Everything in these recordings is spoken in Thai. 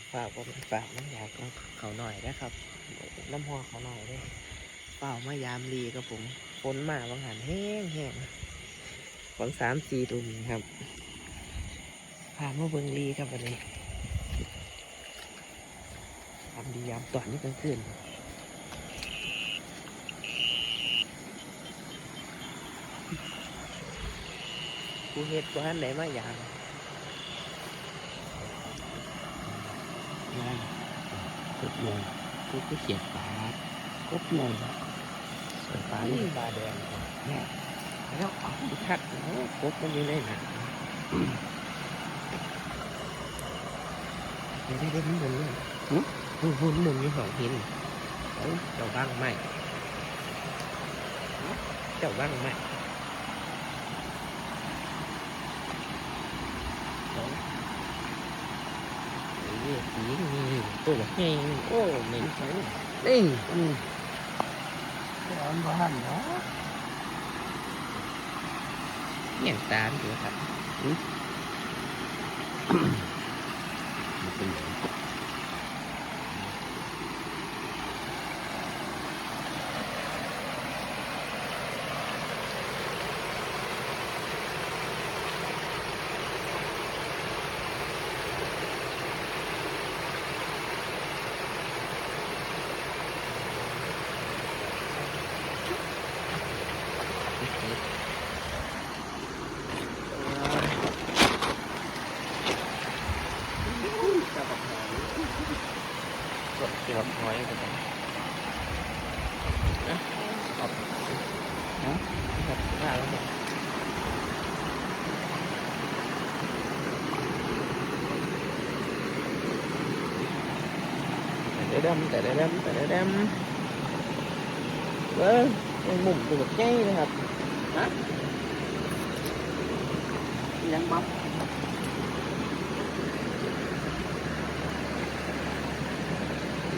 ากฝากผมฝากน้ำยาของเขาหน่อยนะครับ น้ำหอเขาหน่อยเลยเปล่ามายามรีกับผมฝนมาบางหันแห้งแห้งบางสามสี่ตุ่มครับพามาเบิงรีครับวันนี้ทำดียามต่อนนี้กลางคืนกูเฮ็ดกูหันไหนมายา มนั่นกบลงกูก็เขียดปลากบลงส่วนปลานี่ปลาแดงเนี่ยแล้วเอาไปคัดโอ้กบมันอยู่ในหนังเดี๋ยวได้ได้มันหมุนเลยหมุนหมุนหมุนอยู่หองหินเจ้าบ้างไหมเจ้าบ้างไหมเอาเอ้ยสีนี่ ตัวแบบนี้โอ้ไม่ใช่นี่อืมร้อนบ้านเนาะเนี่ยตามอยู่ครับ กดเกี่ยวกับหอยกันนะนะขอบ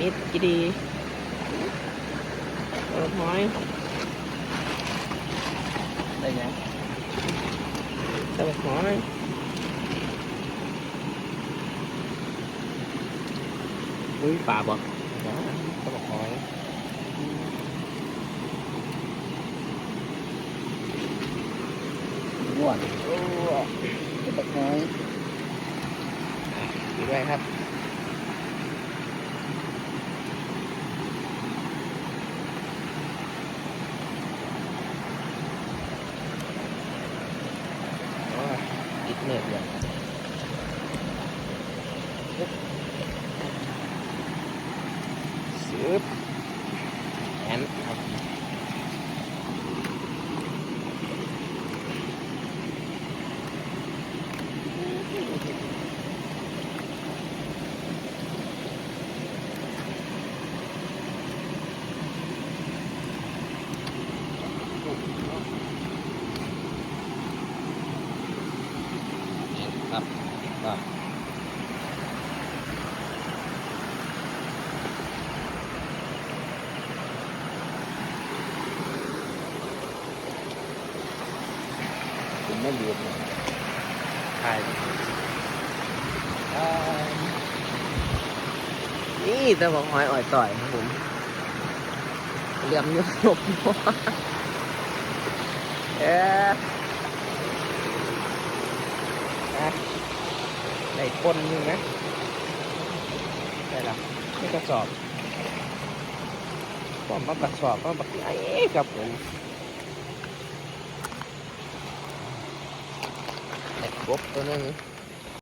นะครับว่าแล้วเนี่ยแต่ได้ดำแต่ได้ดำแต่ได้ดำเออยังหมุนตัวแบบใหญ่เลยครับยังมับนิดกี่ดีเออหอยได้ยังสลับหอยอุ้ยป่าบ่สลับหอยอ้วนโอ้ตะไคร้ดีด้วยครับ ติดเน็ตเลยซึบแอนครับ ครับก็ถึงไม่เหลือเลยถ่ายนี่แต่บอกหอยอ่อยต่อยครับผมเหลี่ยมอยุบหลบหัวเอ๊ะ นะได้นนึงนะได้ละนี่กระสอบก็มากระสอบมาบักไอ้กับผมได้กบตัวนึง